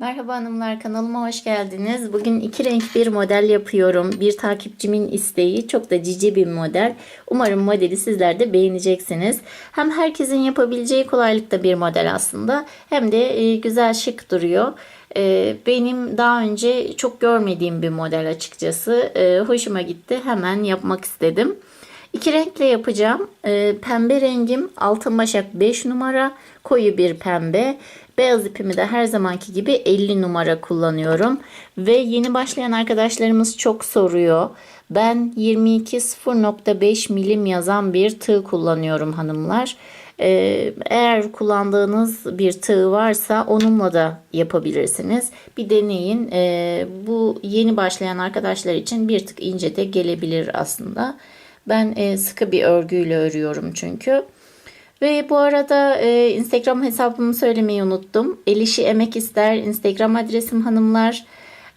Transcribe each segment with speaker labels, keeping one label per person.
Speaker 1: Merhaba hanımlar kanalıma hoş geldiniz. Bugün iki renk bir model yapıyorum. Bir takipçimin isteği çok da cici bir model. Umarım modeli sizler de beğeneceksiniz. Hem herkesin yapabileceği kolaylıkta bir model aslında hem de e, güzel şık duruyor. E, benim daha önce çok görmediğim bir model açıkçası. E, hoşuma gitti hemen yapmak istedim. İki renkle yapacağım. pembe rengim altın başak 5 numara koyu bir pembe. Beyaz ipimi de her zamanki gibi 50 numara kullanıyorum. Ve yeni başlayan arkadaşlarımız çok soruyor. Ben 22 0.5 milim yazan bir tığ kullanıyorum hanımlar. Ee, eğer kullandığınız bir tığ varsa onunla da yapabilirsiniz. Bir deneyin. Ee, bu yeni başlayan arkadaşlar için bir tık ince de gelebilir aslında. Ben e, sıkı bir örgüyle örüyorum çünkü. Ve bu arada e, Instagram hesabımı söylemeyi unuttum. Elişi Emek ister Instagram adresim hanımlar.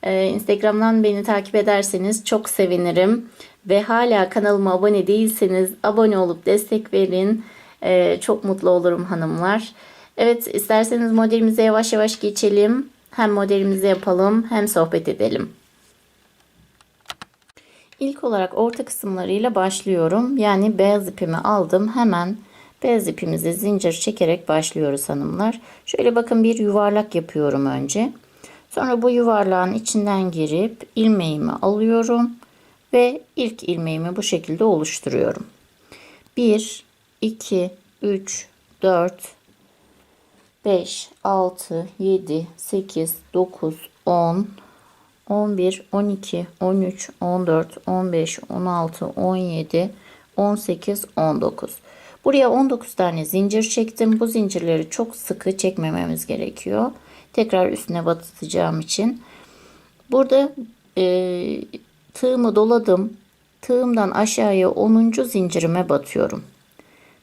Speaker 1: E, Instagram'dan beni takip ederseniz çok sevinirim. Ve hala kanalıma abone değilseniz abone olup destek verin. E, çok mutlu olurum hanımlar. Evet isterseniz modelimize yavaş yavaş geçelim. Hem modelimizi yapalım hem sohbet edelim. İlk olarak orta kısımlarıyla başlıyorum. Yani beyaz ipimi aldım. Hemen Bez ipimize zincir çekerek başlıyoruz hanımlar. Şöyle bakın bir yuvarlak yapıyorum önce. Sonra bu yuvarlağın içinden girip ilmeğimi alıyorum ve ilk ilmeğimi bu şekilde oluşturuyorum. 1 2 3 4 5 6 7 8 9 10 11 12 13 14 15 16 17 18 19 Buraya 19 tane zincir çektim. Bu zincirleri çok sıkı çekmememiz gerekiyor. Tekrar üstüne batacağım için. Burada e, tığımı doladım. Tığımdan aşağıya 10. zincirime batıyorum.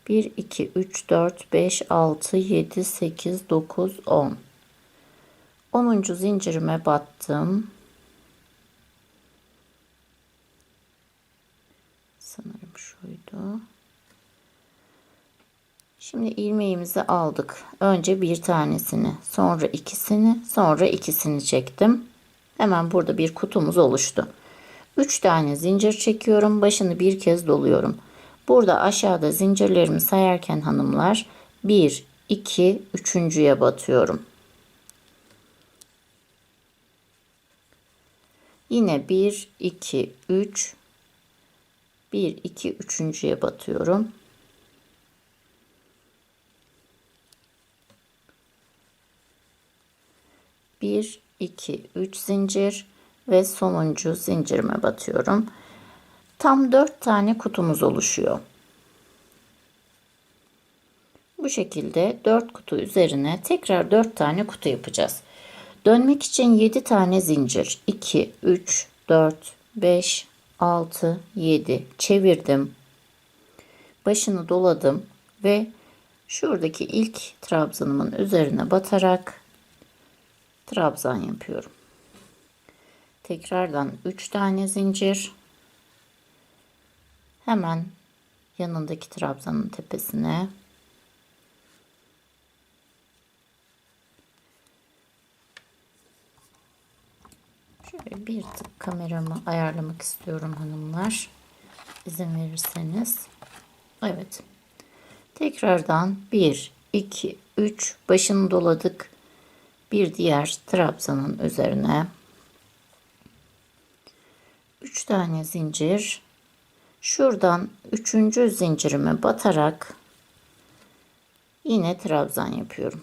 Speaker 1: 1, 2, 3, 4, 5, 6, 7, 8, 9, 10. 10. zincirime battım. Sanırım şuydu. Şimdi ilmeğimizi aldık. Önce bir tanesini, sonra ikisini, sonra ikisini çektim. Hemen burada bir kutumuz oluştu. 3 tane zincir çekiyorum. Başını bir kez doluyorum. Burada aşağıda zincirlerimi sayarken hanımlar 1, 2, 3.ye batıyorum. Yine 1, 2, 3, 1, 2, 3.ye batıyorum. 1 2 3 zincir ve sonuncu zincirime batıyorum. Tam 4 tane kutumuz oluşuyor. Bu şekilde 4 kutu üzerine tekrar 4 tane kutu yapacağız. Dönmek için 7 tane zincir. 2, 3, 4, 5, 6, 7 çevirdim. Başını doladım ve şuradaki ilk trabzanımın üzerine batarak trabzan yapıyorum. Tekrardan 3 tane zincir. Hemen yanındaki trabzanın tepesine Şöyle bir tık kameramı ayarlamak istiyorum hanımlar. İzin verirseniz. Evet. Tekrardan 1, 2, 3 başını doladık bir diğer trabzanın üzerine 3 tane zincir şuradan 3. zincirime batarak yine trabzan yapıyorum.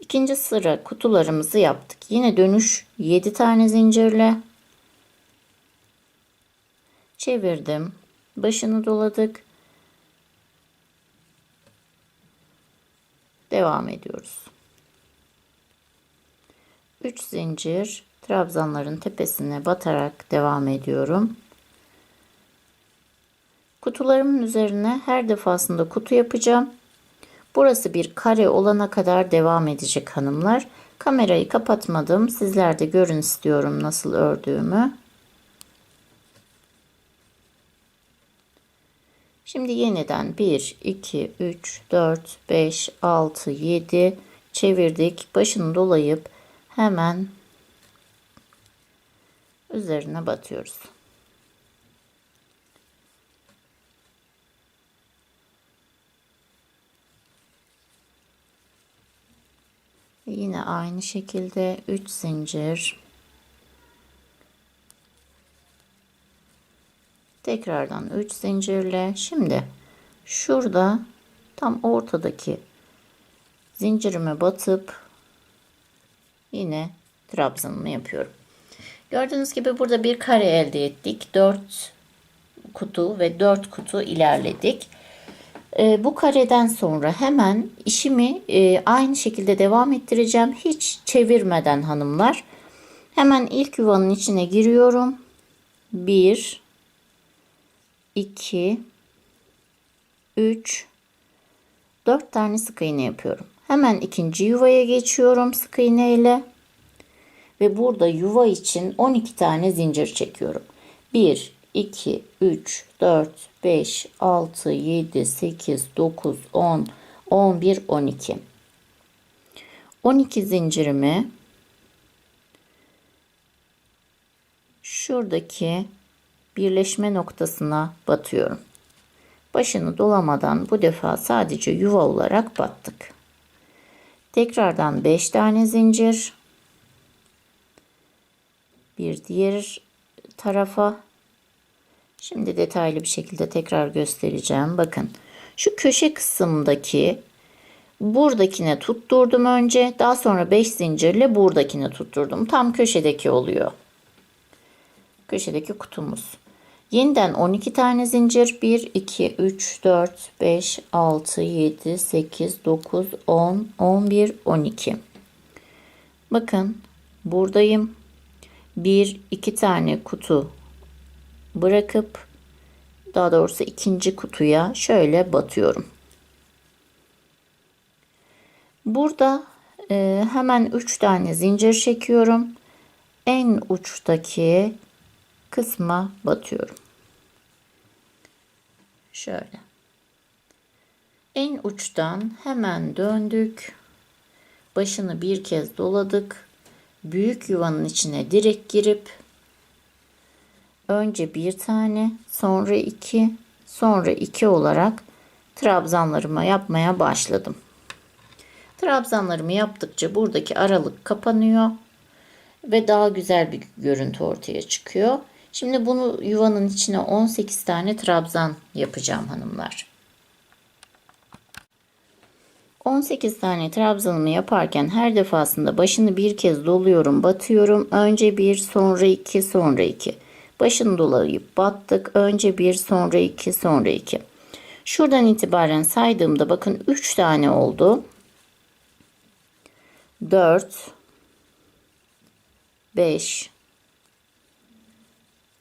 Speaker 1: İkinci sıra kutularımızı yaptık. Yine dönüş 7 tane zincirle çevirdim. Başını doladık. Devam ediyoruz. 3 zincir trabzanların tepesine batarak devam ediyorum. Kutularımın üzerine her defasında kutu yapacağım. Burası bir kare olana kadar devam edecek hanımlar. Kamerayı kapatmadım. Sizler de görün istiyorum nasıl ördüğümü. Şimdi yeniden 1, 2, 3, 4, 5, 6, 7 çevirdik. Başını dolayıp hemen üzerine batıyoruz. Yine aynı şekilde 3 zincir tekrardan 3 zincirle şimdi şurada tam ortadaki zincirime batıp yine trabzanımı yapıyorum. Gördüğünüz gibi burada bir kare elde ettik. 4 kutu ve 4 kutu ilerledik. E, bu kareden sonra hemen işimi e, aynı şekilde devam ettireceğim. Hiç çevirmeden hanımlar. Hemen ilk yuvanın içine giriyorum. 1 2 3 4 tane sık iğne yapıyorum. Hemen ikinci yuvaya geçiyorum sık iğne ile. Ve burada yuva için 12 tane zincir çekiyorum. 1, 2, 3, 4, 5, 6, 7, 8, 9, 10, 11, 12. 12 zincirimi şuradaki birleşme noktasına batıyorum. Başını dolamadan bu defa sadece yuva olarak battık. Tekrardan 5 tane zincir. Bir diğer tarafa. Şimdi detaylı bir şekilde tekrar göstereceğim. Bakın şu köşe kısımdaki buradakine tutturdum önce. Daha sonra 5 zincirle buradakine tutturdum. Tam köşedeki oluyor. Köşedeki kutumuz. Yeniden 12 tane zincir. 1, 2, 3, 4, 5, 6, 7, 8, 9, 10, 11, 12. Bakın buradayım. 1, 2 tane kutu bırakıp daha doğrusu ikinci kutuya şöyle batıyorum. Burada e, hemen 3 tane zincir çekiyorum. En uçtaki kısma batıyorum. Şöyle. En uçtan hemen döndük. Başını bir kez doladık. Büyük yuvanın içine direkt girip önce bir tane, sonra iki, sonra iki olarak trabzanlarımı yapmaya başladım. Trabzanlarımı yaptıkça buradaki aralık kapanıyor ve daha güzel bir görüntü ortaya çıkıyor. Şimdi bunu yuvanın içine 18 tane trabzan yapacağım hanımlar. 18 tane trabzanımı yaparken her defasında başını bir kez doluyorum, batıyorum. Önce bir, sonra iki, sonra iki. Başını dolayıp battık. Önce bir, sonra iki, sonra iki. Şuradan itibaren saydığımda bakın 3 tane oldu. 4 5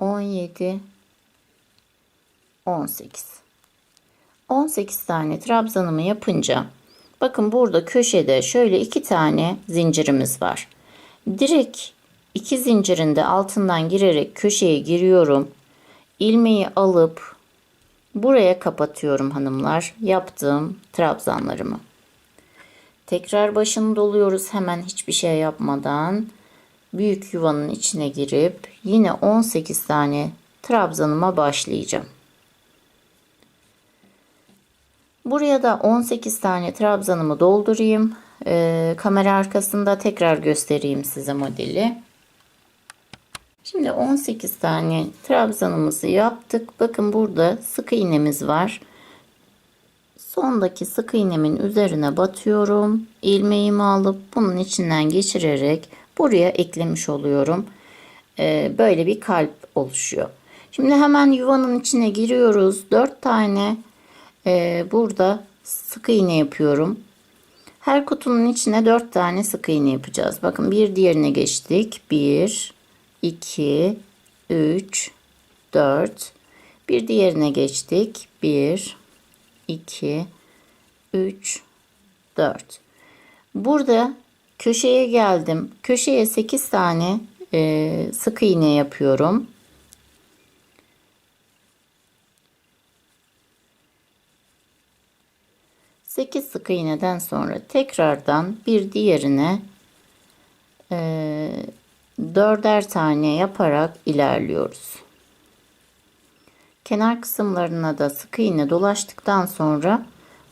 Speaker 1: 17 18 18 tane trabzanımı yapınca bakın burada köşede şöyle iki tane zincirimiz var. Direkt iki zincirinde altından girerek köşeye giriyorum. Ilmeği alıp buraya kapatıyorum hanımlar yaptığım trabzanlarımı. Tekrar başını doluyoruz hemen hiçbir şey yapmadan büyük yuvanın içine girip yine 18 tane trabzanıma başlayacağım. Buraya da 18 tane trabzanımı doldurayım. Ee, kamera arkasında tekrar göstereyim size modeli. Şimdi 18 tane trabzanımızı yaptık. Bakın burada sık iğnemiz var. Sondaki sık iğnemin üzerine batıyorum. İlmeğimi alıp bunun içinden geçirerek buraya eklemiş oluyorum. Ee, böyle bir kalp oluşuyor. Şimdi hemen yuvanın içine giriyoruz. 4 tane e, burada sık iğne yapıyorum. Her kutunun içine 4 tane sık iğne yapacağız. Bakın bir diğerine geçtik. 1, 2, 3, 4. Bir diğerine geçtik. 1, 2, 3, 4. Burada Köşeye geldim. Köşeye 8 tane e, sık iğne yapıyorum. Sekiz sık iğneden sonra tekrardan bir diğerine e, dörder tane yaparak ilerliyoruz. Kenar kısımlarına da sık iğne dolaştıktan sonra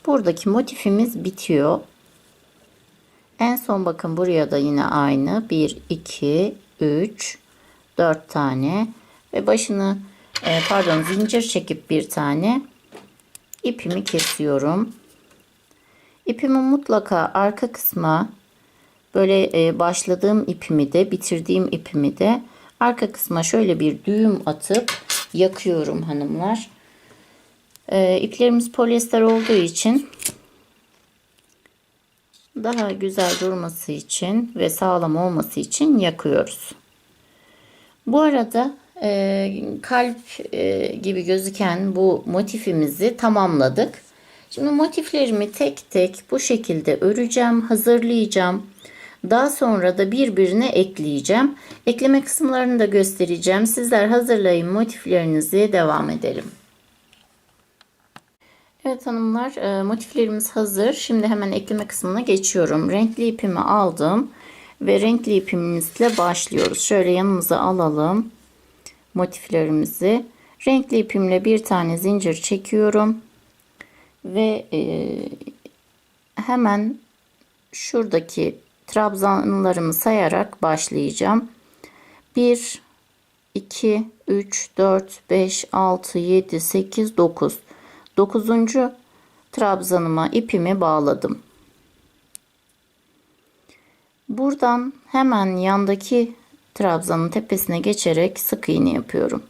Speaker 1: buradaki motifimiz bitiyor. En son bakın buraya da yine aynı. 1, 2, 3, 4 tane. Ve başını e, pardon zincir çekip bir tane ipimi kesiyorum. İpimi mutlaka arka kısma böyle e, başladığım ipimi de bitirdiğim ipimi de arka kısma şöyle bir düğüm atıp yakıyorum hanımlar. E, iplerimiz polyester olduğu için daha güzel durması için ve sağlam olması için yakıyoruz. Bu arada e, kalp e, gibi gözüken bu motifimizi tamamladık. Şimdi motiflerimi tek tek bu şekilde öreceğim, hazırlayacağım. Daha sonra da birbirine ekleyeceğim. Ekleme kısımlarını da göstereceğim. Sizler hazırlayın motiflerinizi devam edelim. Evet hanımlar e, motiflerimiz hazır. Şimdi hemen ekleme kısmına geçiyorum. Renkli ipimi aldım ve renkli ipimizle başlıyoruz. Şöyle yanımıza alalım motiflerimizi. Renkli ipimle bir tane zincir çekiyorum ve e, hemen şuradaki trabzanlarımı sayarak başlayacağım. 1 2 3 4 5 6 7 8 9 Dokuzuncu trabzanıma ipimi bağladım. Buradan hemen yandaki trabzanın tepesine geçerek sık iğne yapıyorum.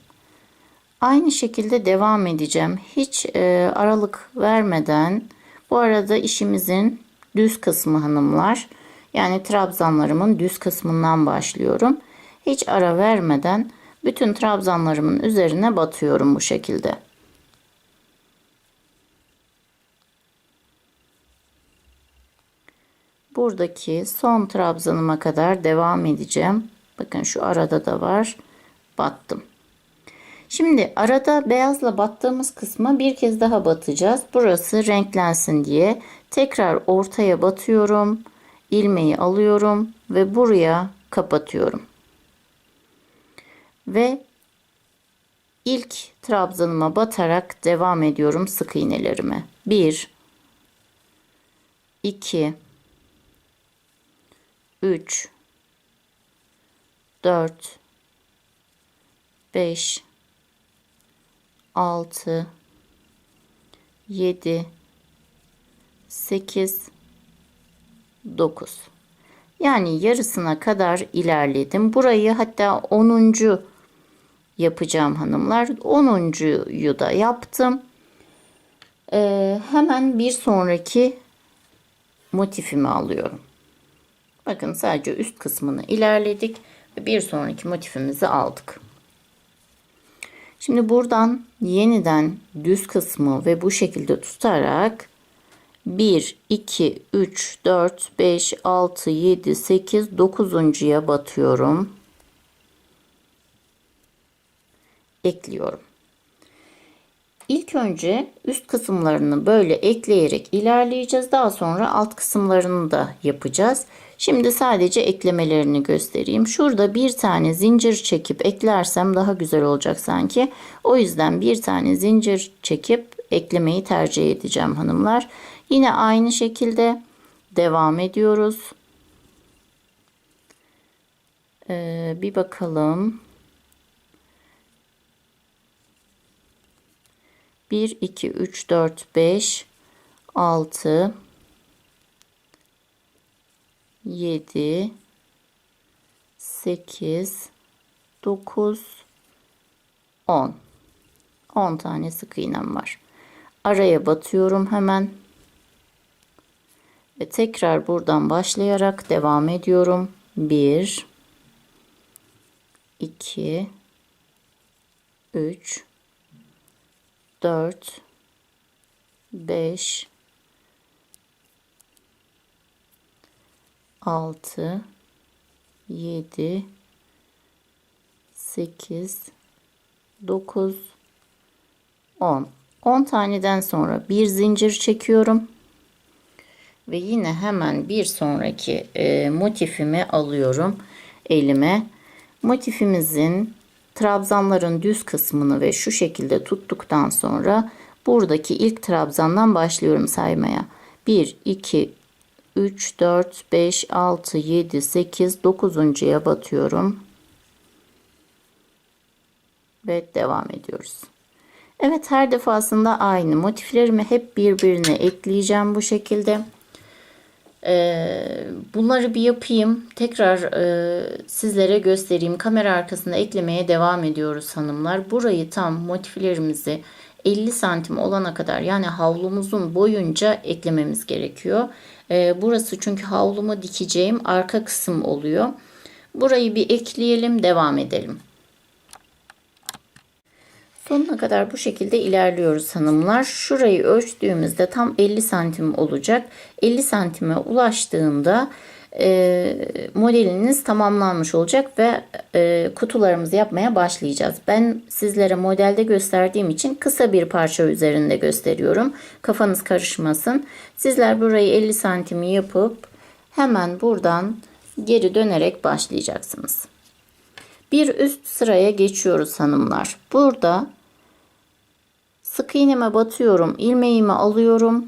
Speaker 1: Aynı şekilde devam edeceğim. Hiç e, aralık vermeden bu arada işimizin düz kısmı hanımlar. Yani trabzanlarımın düz kısmından başlıyorum. Hiç ara vermeden bütün trabzanlarımın üzerine batıyorum bu şekilde. buradaki son trabzanıma kadar devam edeceğim. Bakın şu arada da var. Battım. Şimdi arada beyazla battığımız kısma bir kez daha batacağız. Burası renklensin diye tekrar ortaya batıyorum. ilmeği alıyorum ve buraya kapatıyorum. Ve ilk trabzanıma batarak devam ediyorum sık iğnelerime. 1 2 3 4 5 6 7 8 9 yani yarısına kadar ilerledim. Burayı hatta 10. yapacağım hanımlar. 10.yu da yaptım. Ee, hemen bir sonraki motifimi alıyorum. Bakın sadece üst kısmını ilerledik. Ve bir sonraki motifimizi aldık. Şimdi buradan yeniden düz kısmı ve bu şekilde tutarak 1, 2, 3, 4, 5, 6, 7, 8, 9.ya batıyorum. Ekliyorum. İlk önce üst kısımlarını böyle ekleyerek ilerleyeceğiz. Daha sonra alt kısımlarını da yapacağız. Şimdi sadece eklemelerini göstereyim. Şurada bir tane zincir çekip eklersem daha güzel olacak sanki. O yüzden bir tane zincir çekip eklemeyi tercih edeceğim hanımlar. Yine aynı şekilde devam ediyoruz. Ee, bir bakalım. 1, 2, 3, 4, 5, 6, 7 8 9 10 10 tane sık iğnem var. Araya batıyorum hemen. Ve tekrar buradan başlayarak devam ediyorum. 1 2 3 4 5 6 7 8 9 10 10 taneden sonra bir zincir çekiyorum ve yine hemen bir sonraki e, motifimi alıyorum elime motifimizin trabzanların düz kısmını ve şu şekilde tuttuktan sonra buradaki ilk trabzandan başlıyorum saymaya 1 2 3 4 5 6 7 8 9'uncuya batıyorum. Ve devam ediyoruz. Evet her defasında aynı motiflerimi hep birbirine ekleyeceğim bu şekilde. Ee, bunları bir yapayım. Tekrar e, sizlere göstereyim. Kamera arkasında eklemeye devam ediyoruz hanımlar. Burayı tam motiflerimizi 50 santim olana kadar yani havlumuzun boyunca eklememiz gerekiyor. E, burası çünkü havlumu dikeceğim arka kısım oluyor. Burayı bir ekleyelim devam edelim. Sonuna kadar bu şekilde ilerliyoruz hanımlar. Şurayı ölçtüğümüzde tam 50 santim olacak. 50 santime ulaştığında e, modeliniz tamamlanmış olacak ve e, kutularımızı yapmaya başlayacağız. Ben sizlere modelde gösterdiğim için kısa bir parça üzerinde gösteriyorum. Kafanız karışmasın. Sizler burayı 50 santimi yapıp hemen buradan geri dönerek başlayacaksınız. Bir üst sıraya geçiyoruz hanımlar. Burada sık iğneme batıyorum, ilmeğimi alıyorum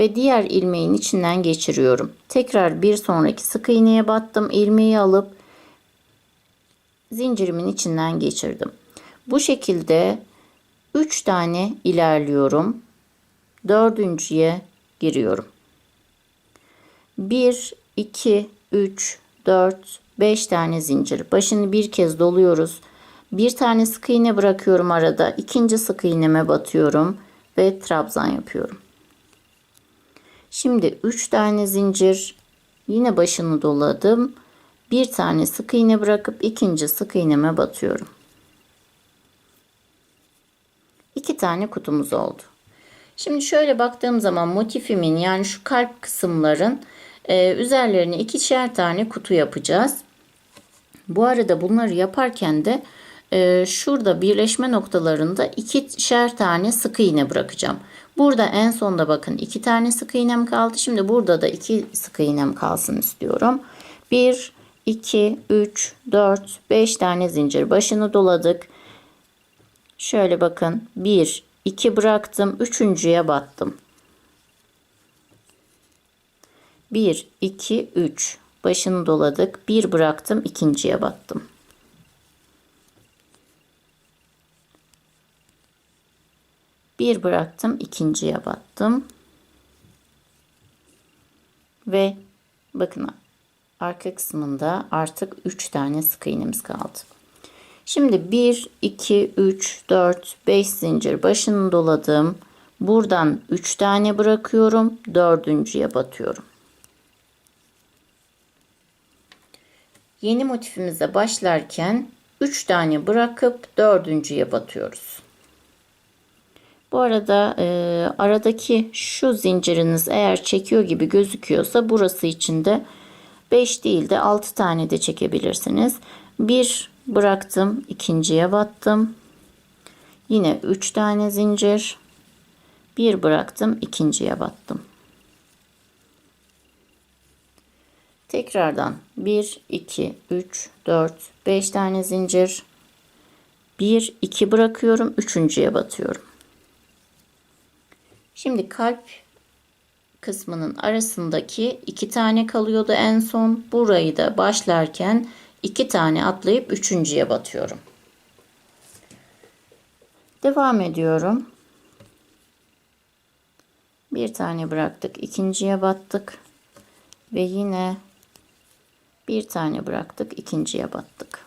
Speaker 1: ve diğer ilmeğin içinden geçiriyorum. Tekrar bir sonraki sık iğneye battım. ilmeği alıp zincirimin içinden geçirdim. Bu şekilde 3 tane ilerliyorum. Dördüncüye giriyorum. 1, 2, 3, 4, 5 tane zincir. Başını bir kez doluyoruz. Bir tane sık iğne bırakıyorum arada. ikinci sık iğneme batıyorum ve trabzan yapıyorum. Şimdi 3 tane zincir yine başını doladım. Bir tane sık iğne bırakıp ikinci sık iğneme batıyorum. İki tane kutumuz oldu. Şimdi şöyle baktığım zaman motifimin yani şu kalp kısımların e, üzerlerine ikişer tane kutu yapacağız. Bu arada bunları yaparken de e, şurada birleşme noktalarında ikişer tane sık iğne bırakacağım. Burada en sonda bakın iki tane sık iğnem kaldı. Şimdi burada da iki sık iğnem kalsın istiyorum. 1, 2, 3, 4, 5 tane zincir başını doladık. Şöyle bakın 1, 2 bıraktım. Üçüncüye battım. 1, 2, 3 başını doladık. 1 bıraktım ikinciye battım. Bir bıraktım ikinciye battım. Ve bakın arka kısmında artık 3 tane sık iğnemiz kaldı. Şimdi 1, 2, 3, 4, 5 zincir başını doladım. Buradan 3 tane bırakıyorum. Dördüncüye batıyorum. Yeni motifimize başlarken 3 tane bırakıp dördüncüye batıyoruz. Bu arada e, aradaki şu zinciriniz eğer çekiyor gibi gözüküyorsa burası için de 5 değil de 6 tane de çekebilirsiniz. 1 bıraktım, ikinciye battım. Yine 3 tane zincir. 1 bıraktım, ikinciye battım. Tekrardan 1 2 3 4 5 tane zincir. 1 2 bırakıyorum, üçüncüye batıyorum. Şimdi kalp kısmının arasındaki iki tane kalıyordu en son. Burayı da başlarken iki tane atlayıp üçüncüye batıyorum. Devam ediyorum. Bir tane bıraktık, ikinciye battık ve yine bir tane bıraktık, ikinciye battık.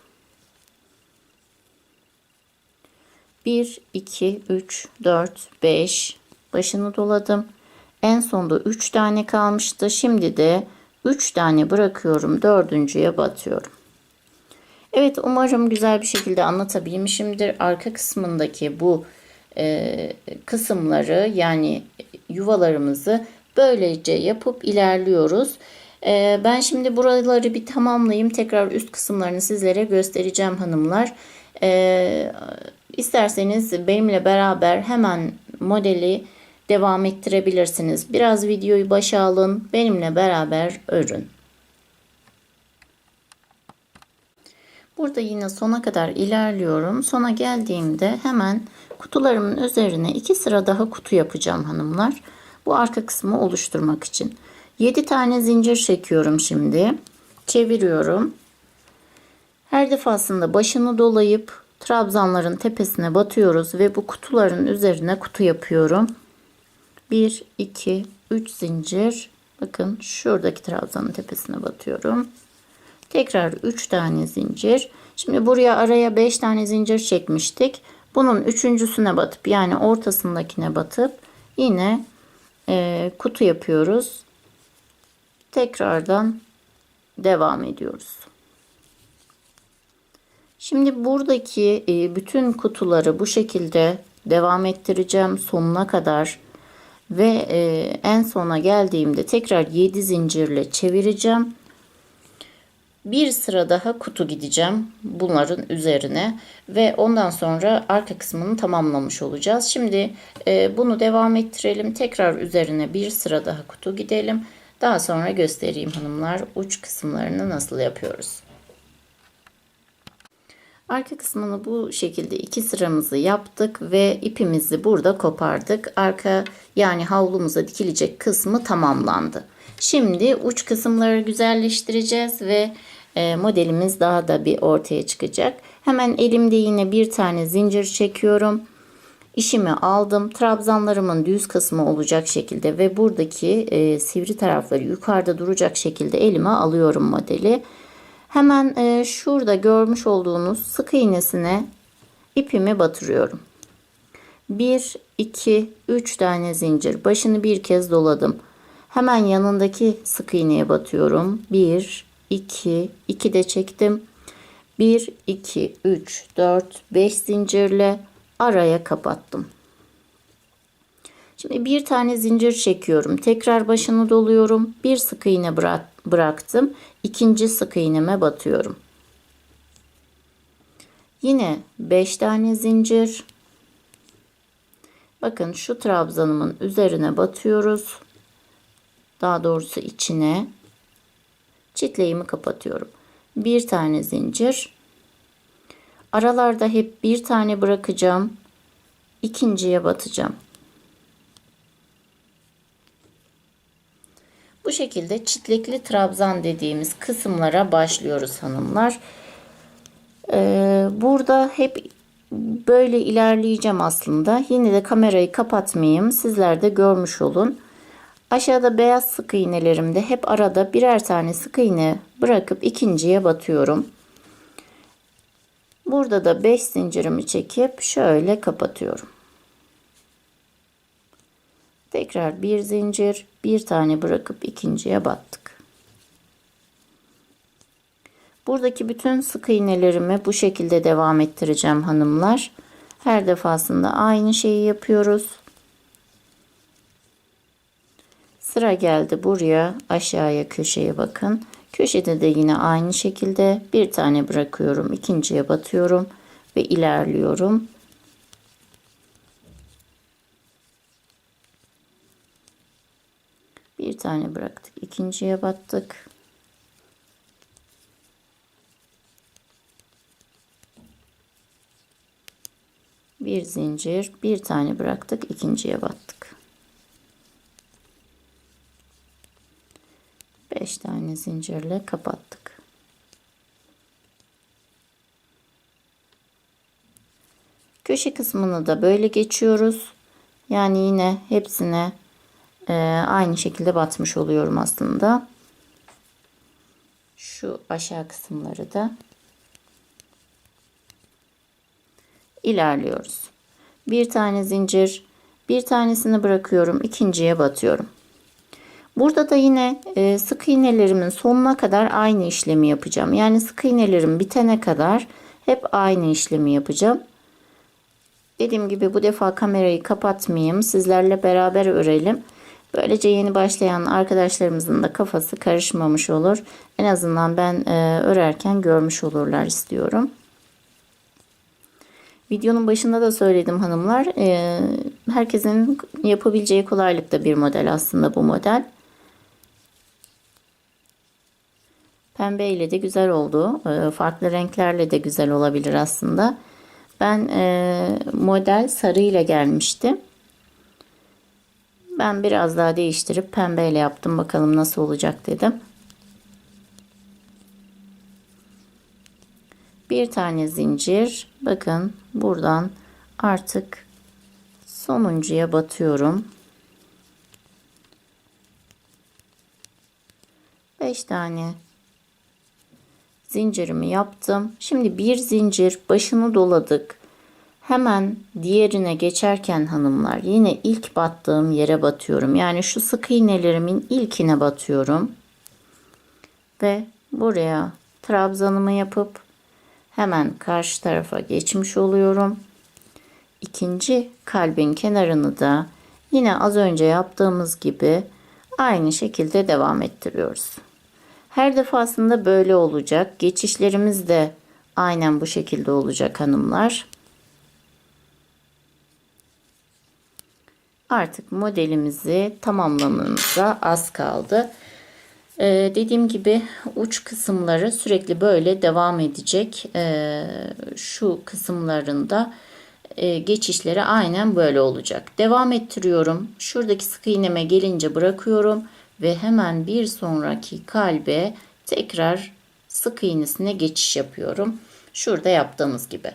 Speaker 1: 1 2 3 4 5 başını doladım. En sonda 3 tane kalmıştı. Şimdi de 3 tane bırakıyorum. Dördüncüye batıyorum. Evet umarım güzel bir şekilde anlatabilmişimdir. Arka kısmındaki bu e, kısımları yani yuvalarımızı böylece yapıp ilerliyoruz. E, ben şimdi buraları bir tamamlayayım. Tekrar üst kısımlarını sizlere göstereceğim hanımlar. E, isterseniz benimle beraber hemen modeli devam ettirebilirsiniz. Biraz videoyu başa alın. Benimle beraber örün. Burada yine sona kadar ilerliyorum. Sona geldiğimde hemen kutularımın üzerine iki sıra daha kutu yapacağım hanımlar. Bu arka kısmı oluşturmak için. 7 tane zincir çekiyorum şimdi. Çeviriyorum. Her defasında başını dolayıp trabzanların tepesine batıyoruz ve bu kutuların üzerine kutu yapıyorum. 1, 2, 3 zincir. Bakın şuradaki trabzanın tepesine batıyorum. Tekrar 3 tane zincir. Şimdi buraya araya 5 tane zincir çekmiştik. Bunun üçüncüsüne batıp yani ortasındakine batıp yine e, kutu yapıyoruz. Tekrardan devam ediyoruz. Şimdi buradaki e, bütün kutuları bu şekilde devam ettireceğim sonuna kadar ve e, en sona geldiğimde tekrar 7 zincirle çevireceğim bir sıra daha kutu gideceğim bunların üzerine ve ondan sonra arka kısmını tamamlamış olacağız şimdi e, bunu devam ettirelim tekrar üzerine bir sıra daha kutu gidelim daha sonra göstereyim hanımlar uç kısımlarını nasıl yapıyoruz Arka kısmını bu şekilde iki sıramızı yaptık ve ipimizi burada kopardık. Arka yani havlumuza dikilecek kısmı tamamlandı. Şimdi uç kısımları güzelleştireceğiz ve e, modelimiz daha da bir ortaya çıkacak. Hemen elimde yine bir tane zincir çekiyorum. İşimi aldım. Trabzanlarımın düz kısmı olacak şekilde ve buradaki e, sivri tarafları yukarıda duracak şekilde elime alıyorum modeli. Hemen e, şurada görmüş olduğunuz sık iğnesine ipimi batırıyorum. 1, 2, 3 tane zincir. Başını bir kez doladım. Hemen yanındaki sık iğneye batıyorum. 1, 2, 2 de çektim. 1, 2, 3, 4, 5 zincirle araya kapattım. Şimdi bir tane zincir çekiyorum. Tekrar başını doluyorum. Bir sık iğne bıraktım bıraktım. İkinci sık iğneme batıyorum. Yine 5 tane zincir. Bakın şu trabzanımın üzerine batıyoruz. Daha doğrusu içine Çitleyimi kapatıyorum. Bir tane zincir. Aralarda hep bir tane bırakacağım. İkinciye batacağım. Bu şekilde çitlekli trabzan dediğimiz kısımlara başlıyoruz hanımlar. Ee, burada hep böyle ilerleyeceğim aslında. Yine de kamerayı kapatmayayım. Sizler de görmüş olun. Aşağıda beyaz sık iğnelerimde hep arada birer tane sık iğne bırakıp ikinciye batıyorum. Burada da 5 zincirimi çekip şöyle kapatıyorum. Tekrar bir zincir, bir tane bırakıp ikinciye battık. Buradaki bütün sık iğnelerimi bu şekilde devam ettireceğim hanımlar. Her defasında aynı şeyi yapıyoruz. Sıra geldi buraya aşağıya köşeye bakın. Köşede de yine aynı şekilde bir tane bırakıyorum. ikinciye batıyorum ve ilerliyorum. Bir tane bıraktık. ikinciye battık. Bir zincir, bir tane bıraktık, ikinciye battık. Beş tane zincirle kapattık. Köşe kısmını da böyle geçiyoruz. Yani yine hepsine e, aynı şekilde batmış oluyorum aslında. Şu aşağı kısımları da ilerliyoruz. Bir tane zincir, bir tanesini bırakıyorum, ikinciye batıyorum. Burada da yine e, sık iğnelerimin sonuna kadar aynı işlemi yapacağım. Yani sık iğnelerim bitene kadar hep aynı işlemi yapacağım. Dediğim gibi bu defa kamerayı kapatmayayım. Sizlerle beraber örelim. Böylece yeni başlayan arkadaşlarımızın da kafası karışmamış olur. En azından ben e, örerken görmüş olurlar istiyorum. Videonun başında da söyledim hanımlar. E, herkesin yapabileceği kolaylıkta bir model aslında bu model. Pembe ile de güzel oldu. E, farklı renklerle de güzel olabilir aslında. Ben e, model sarı ile gelmiştim. Ben biraz daha değiştirip pembeyle yaptım. Bakalım nasıl olacak dedim. Bir tane zincir. Bakın buradan artık sonuncuya batıyorum. 5 tane zincirimi yaptım. Şimdi bir zincir başını doladık. Hemen diğerine geçerken hanımlar yine ilk battığım yere batıyorum. Yani şu sık iğnelerimin ilkine batıyorum. Ve buraya trabzanımı yapıp hemen karşı tarafa geçmiş oluyorum. İkinci kalbin kenarını da yine az önce yaptığımız gibi aynı şekilde devam ettiriyoruz. Her defasında böyle olacak. Geçişlerimiz de aynen bu şekilde olacak hanımlar. Artık modelimizi tamamlamamıza az kaldı. Ee, dediğim gibi uç kısımları sürekli böyle devam edecek. Ee, şu kısımlarında e, geçişleri aynen böyle olacak. Devam ettiriyorum. Şuradaki sık iğneme gelince bırakıyorum ve hemen bir sonraki kalbe tekrar sık iğnesine geçiş yapıyorum. Şurada yaptığımız gibi.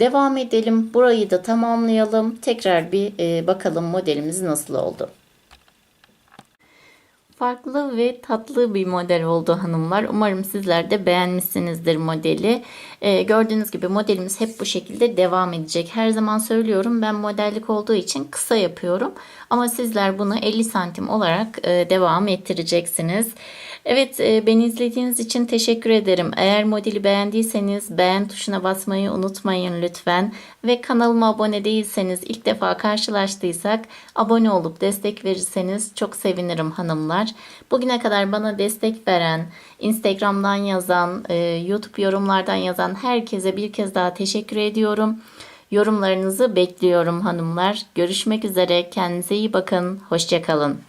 Speaker 1: Devam edelim. Burayı da tamamlayalım. Tekrar bir e, bakalım modelimiz nasıl oldu.
Speaker 2: Farklı ve tatlı bir model oldu hanımlar. Umarım sizler de beğenmişsinizdir modeli. Ee, gördüğünüz gibi modelimiz hep bu şekilde devam edecek. Her zaman söylüyorum ben modellik olduğu için kısa yapıyorum. Ama sizler bunu 50 santim olarak e, devam ettireceksiniz. Evet e, beni izlediğiniz için teşekkür ederim. Eğer modeli beğendiyseniz beğen tuşuna basmayı unutmayın lütfen. Ve kanalıma abone değilseniz ilk defa karşılaştıysak abone olup destek verirseniz çok sevinirim hanımlar. Bugüne kadar bana destek veren, Instagram'dan yazan, e, YouTube yorumlardan yazan herkese bir kez daha teşekkür ediyorum. Yorumlarınızı bekliyorum hanımlar. Görüşmek üzere. Kendinize iyi bakın. Hoşçakalın.